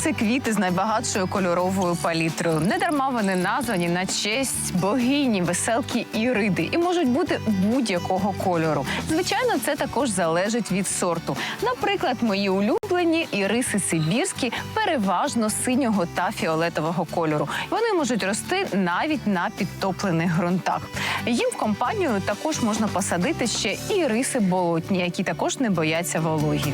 Іриси квіти з найбагатшою кольоровою палітрою. Не дарма вони названі на честь богині веселки Іриди і можуть бути будь-якого кольору. Звичайно, це також залежить від сорту. Наприклад, мої улюблені іриси сибірські переважно синього та фіолетового кольору. Вони можуть рости навіть на підтоплених ґрунтах. Їм в компанію також можна посадити ще і іриси болотні, які також не бояться вологі.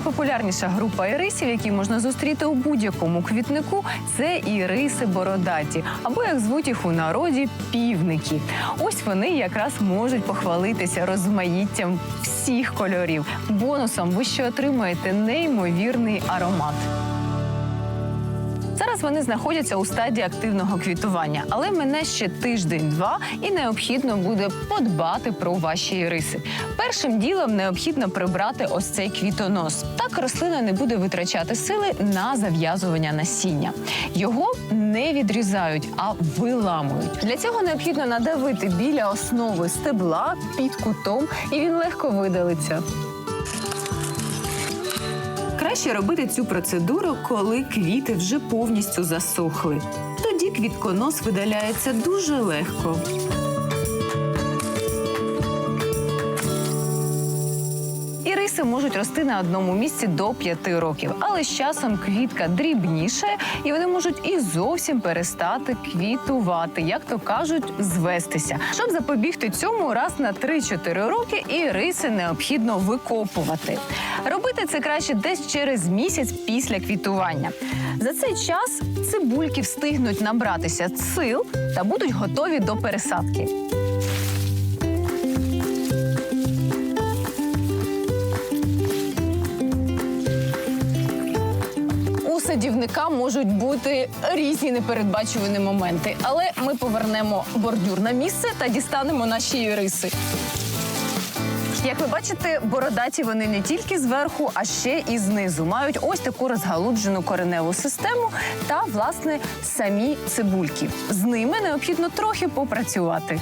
Найпопулярніша група ірисів, які можна зустріти у будь-якому квітнику, це іриси бородаті, або як звуть їх у народі півники. Ось вони якраз можуть похвалитися розмаїттям всіх кольорів. Бонусом ви ще отримаєте неймовірний аромат. Зараз вони знаходяться у стадії активного квітування, але мене ще тиждень-два, і необхідно буде подбати про ваші іриси. Першим ділом необхідно прибрати ось цей квітонос. Так рослина не буде витрачати сили на зав'язування насіння. Його не відрізають, а виламують. Для цього необхідно надавити біля основи стебла під кутом, і він легко видалиться. Краще робити цю процедуру, коли квіти вже повністю засохли. Тоді квітконос видаляється дуже легко. Можуть рости на одному місці до 5 років, але з часом квітка дрібнішає і вони можуть і зовсім перестати квітувати, як то кажуть, звестися. Щоб запобігти цьому, раз на 3-4 роки іриси необхідно викопувати. Робити це краще десь через місяць після квітування. За цей час цибульки встигнуть набратися сил та будуть готові до пересадки. У садівника можуть бути різні непередбачувані моменти, але ми повернемо бордюр на місце та дістанемо наші іриси. Як ви бачите, бородаті вони не тільки зверху, а ще і знизу. Мають ось таку розгалуджену кореневу систему та, власне, самі цибульки. З ними необхідно трохи попрацювати.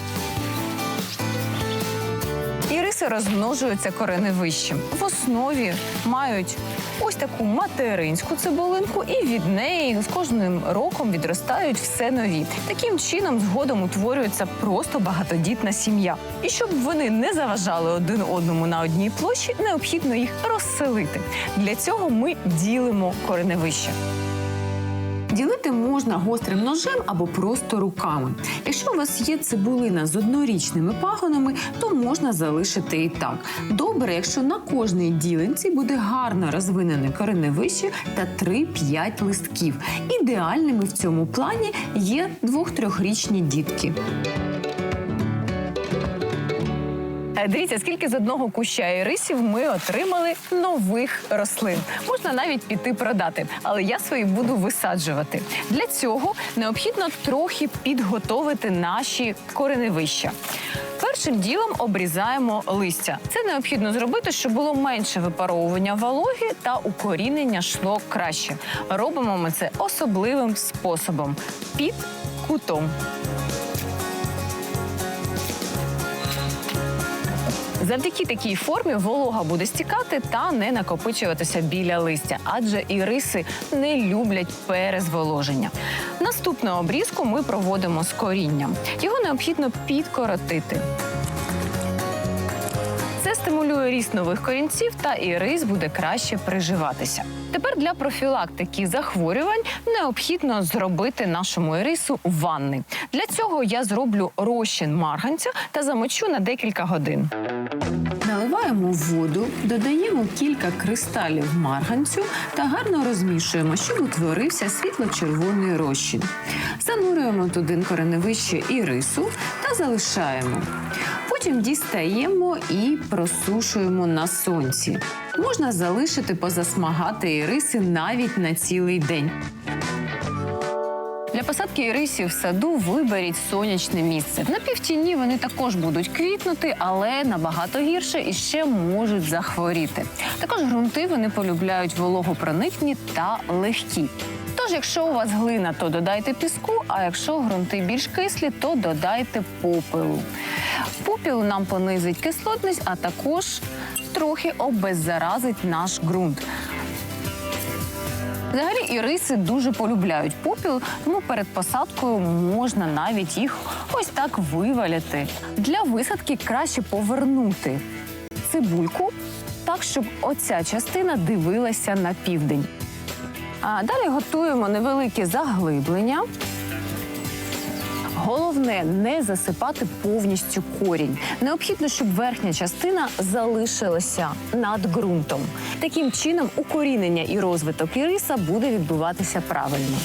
Іриси розмножуються кореневищем. В основі мають ось таку материнську цибулинку, і від неї з кожним роком відростають все нові. Таким чином, згодом утворюється просто багатодітна сім'я. І щоб вони не заважали один одному на одній площі, необхідно їх розселити. Для цього ми ділимо кореневище. Ділити можна гострим ножем або просто руками. Якщо у вас є цибулина з однорічними пагонами, то можна залишити і так. Добре, якщо на кожній ділинці буде гарно розвинене кореневище та 3-5 листків. Ідеальними в цьому плані є двох-трьохрічні дітки. Е, Дивіться, скільки з одного куща ірисів ми отримали нових рослин. Можна навіть піти продати, але я свої буду висаджувати. Для цього необхідно трохи підготовити наші кореневища. Першим ділом обрізаємо листя. Це необхідно зробити, щоб було менше випаровування вологи та укорінення йшло краще. Робимо ми це особливим способом під кутом. Завдяки такій формі волога буде стікати та не накопичуватися біля листя, адже іриси не люблять перезволоження. Наступну обрізку ми проводимо з корінням. Його необхідно підкоротити. Це стимулює ріст нових корінців, та ірис буде краще приживатися. Тепер для профілактики захворювань необхідно зробити нашому ірису ванни. Для цього я зроблю розчин марганця та замочу на декілька годин. Наливаємо воду, додаємо кілька кристалів марганцю та гарно розмішуємо, щоб утворився світло-червоний розчин. Занурюємо туди кореневище і рису та залишаємо. Потім дістаємо і просушуємо на сонці. Можна залишити позасмагати іриси навіть на цілий день. Для посадки ірисів в саду виберіть сонячне місце. На півтіні вони також будуть квітнути, але набагато гірше і ще можуть захворіти. Також ґрунти вони полюбляють вологопроникні та легкі. Тож, якщо у вас глина, то додайте піску, а якщо ґрунти більш кислі, то додайте попелу. Попіл нам понизить кислотність, а також трохи обеззаразить наш ґрунт. Взагалі іриси дуже полюбляють попіл, тому перед посадкою можна навіть їх ось так виваляти. Для висадки краще повернути цибульку так, щоб оця частина дивилася на південь. А далі готуємо невелике заглиблення. Головне не засипати повністю корінь. Необхідно, щоб верхня частина залишилася над ґрунтом. Таким чином, укорінення і розвиток іриса буде відбуватися правильно.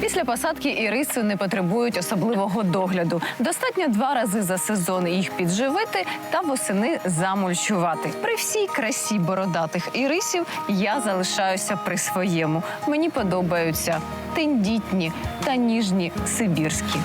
Після посадки іриси не потребують особливого догляду. Достатньо два рази за сезон їх підживити та восени замульчувати. При всій красі бородатих ірисів я залишаюся при своєму. Мені подобаються тендітні та ніжні сибірські.